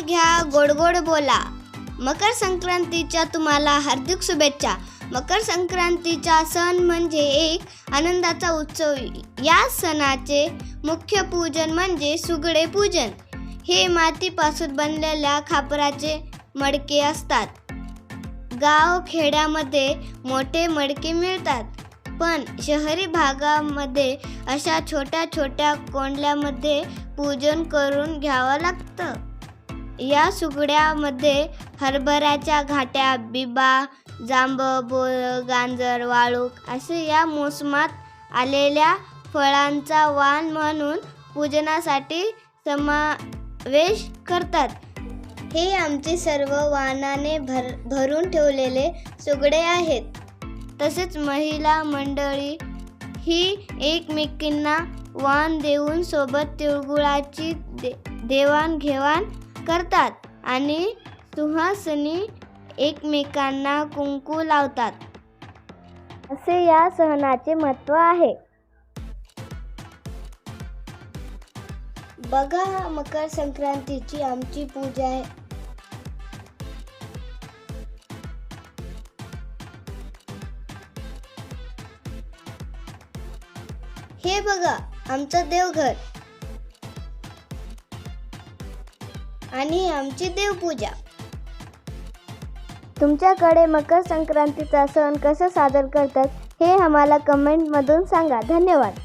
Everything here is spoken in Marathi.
घ्या गोड गोड बोला. मकर संक्रांतीच्या तुम्हाला हार्दिक शुभेच्छा. मकर संक्रांतीचा सण म्हणजे एक आनंदाचा उत्सव. या सणाचे मुख्य पूजन म्हणजे सुगडे पूजन. हे मातीपासून बनलेल्या खापराचे मडके असतात. गाव खेड्यामध्ये मोठे मडके मिळतात. पण शहरी भागामध्ये अशा छोट्या छोट्या कोंडल्यामध्ये पूजन करून घ्यावं लागतं. या सुगड्यामध्ये हरभऱ्याच्या घाट्या बिबा जांब बोर गांजर वाळूक असे या मोसमात आलेल्या फळांचा वाण म्हणून पूजनासाठी समावेश करतात. हे आमचे सर्व वाहनाने भर भरून ठेवलेले सुगडे आहेत. तसेच महिला मंडळी ही एकमेकींना वाण देऊन सोबत तिळगुळाची दे देवाणघेवाण करतात आणि सुहासनी एकमेकांना कुंकू लावतात. असे या सणाचे महत्त्व आहे. बघा मकर संक्रांतीची आमची पूजा आहे. हे बघा आमचं देवघर. आणि आमची देवपूजा. तुमच्याकडे मकर संक्रांतीचा सण कसा सादर करतात हे आम्हाला कमेंटमधून सांगा. धन्यवाद.